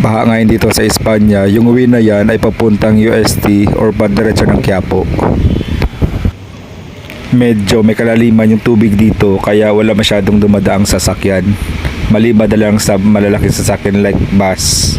Baha ngayon dito sa Espanya, yung uwi na yan ay papuntang UST or bandiretso ng Quiapo. Medyo may kalaliman yung tubig dito kaya wala masyadong dumadaang sasakyan. Maliban na lang sa malalaking sasakyan like bus.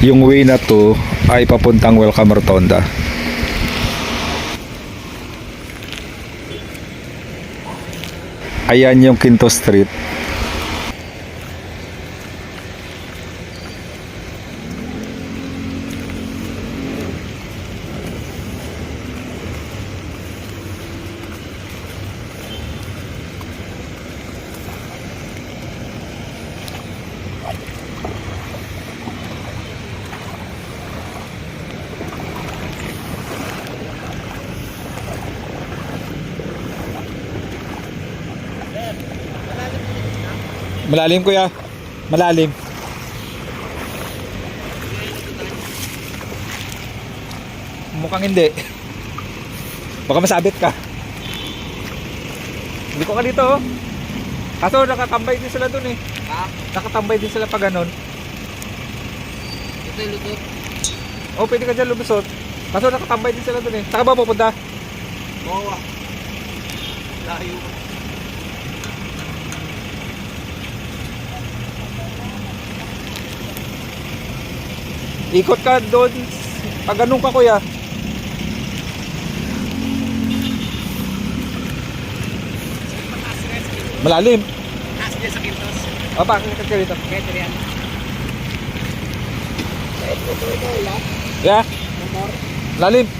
Yung way na to ay papuntang Welcome Rotonda. Ayan yung Quinto Street. Malalim kuya. Malalim. Mukhang hindi. Baka masabit ka. Hindi ko ka dito oh. Kaso nakatambay din sila dun eh. Ha? Nakatambay din sila pag ganun. Ito yung lutot. Oh, pwede ka dyan lumusot. Kaso nakatambay din sila dun eh. Saka ba pupunta? Bawa. Layo. Ikot ka doon. Pag ganun ka kuya. Malalim. Taas niya sa Quintos. O, bakit ka dito? Better yan. Yeah. Lalim.